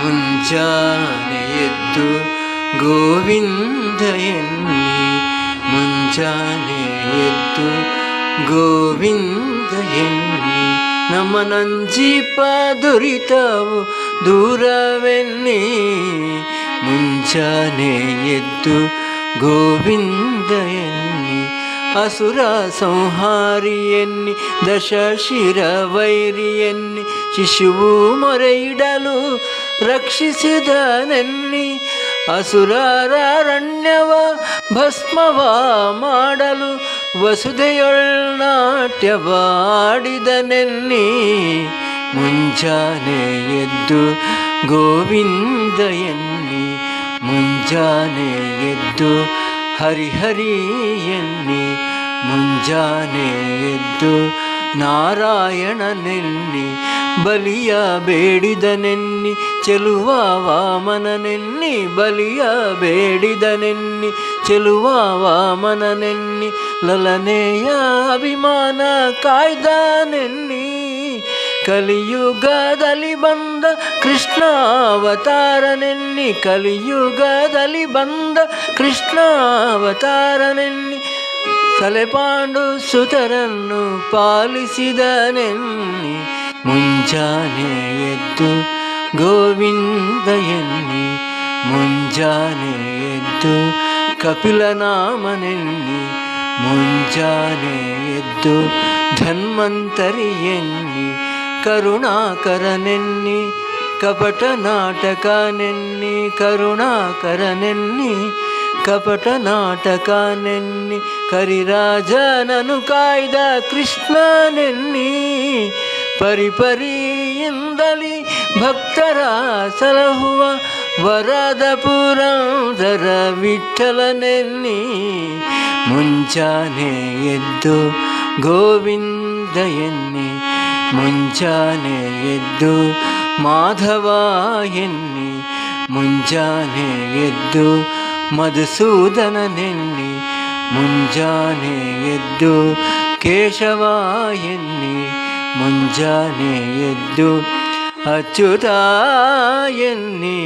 ಮುಂಜಾನೆ ಎದ್ದು ಗೋವಿಂದ ಎನ್ನಿ ಮುಂಜಾನೆ ಎದ್ದು ಗೋವಿಂದ ಎನ್ನಿ ನಮ್ಮ ನಂಜೀಪ ದುರಿತವು ದೂರವೆನ್ನಿ ಮುಂಜಾನೆ ಎದ್ದು ಗೋವಿಂದ ಎನ್ನಿ ಅಸುರ ಸಂಹಾರಿ ಎನ್ನಿ ದಶ ಶಿರ ವೈರಿ ಎನ್ನಿ ಶಿಶುವು ಮೊರೆಯಿಡಲು ರಕ್ಷಿಸಿದನೆನ್ನಿ ಅಸುರಾರಣ್ಯವ ಭಸ್ಮವ ಮಾಡಲು ವಸುದೆಯೊಳ್ನಾಟ್ಯವಾಡಿದನೆನ್ನಿ ಮುಂಜಾನೆ ಎದ್ದು ಗೋವಿಂದ ಎನ್ನಿ ಮುಂಜಾನೆ ಎದ್ದು ಹರಿಹರಿ ಎನ್ನಿ ಮುಂಜಾನೆ ಎದ್ದು ನಾರಾಯಣನೆನ್ನಿ ಬಲಿಯ ಬೇಡಿದನೆನ್ನಿ ಚೆಲುವ ವಾಮನನೆನ್ನಿ ಬಲಿಯ ಬೇಡಿದನೆನ್ನಿ. ಚೆಲುವ ವಾಮನನೆನ್ನಿ ಲಲನೆಯ ಅಭಿಮಾನ ಕಾಯ್ದನೆನ್ನಿ. ಕಲಿಯುಗದಲ್ಲಿ ಬಂದ ಕೃಷ್ಣಾವತಾರನೆನ್ನಿ. ಕಲಿಯುಗದಲ್ಲಿ ಬಂದ ಕೃಷ್ಣಾವತಾರನೆನ್ನಿ. ತಲೆಪಾಂಡು ಸುತರನ್ನು ಪಾಲಿಸಿದನೆನ್ನಿ. ಮುಂಜಾನೆ ಎದ್ದು ಗೋವಿಂದ ಎನ್ನಿ ಮುಂಜಾನೆ ಎದ್ದು ಕಪಿಲನಾಮನೆನ್ನಿ ಮುಂಜಾನೆ ಎದ್ದು ಧನ್ವಂತರಿ ಎನ್ನಿ ಕರುಣಾಕರನೆನ್ನಿ ಕಪಟ ನಾಟಕನೆನ್ನಿ ಕರುಣಾಕರನೆನ್ನಿ ಕಪಟ ನಾಟಕನೆನ್ನಿ ಕರಿರಾಜನನು ಕಾಯ್ದ ಕೃಷ್ಣನೆನ್ನಿ ಪರಿಪರಿಯಿಂದಲಿ ಭಕ್ತರ ಸಲಹುವ ವರದ ಪುರಂದರ ವಿಠಲನೆನ್ನಿ. ಮುಂಜಾನೆ ಎದ್ದು ಗೋವಿಂದ ಎನ್ನಿ. ಮುಂಜಾನೆ ಎದ್ದು ಮಾಧವ ಎನ್ನಿ. ಮುಂಜಾನೆ ಎದ್ದು ಮಧುಸೂದನನೆನ್ನಿ ಮುಂಜಾನೆ ಎದ್ದು ಕೇಶವ ಎನ್ನಿ. ಮುಂಜಾನೆ ಎದ್ದು ಅಚ್ಯುತ ಎನ್ನಿ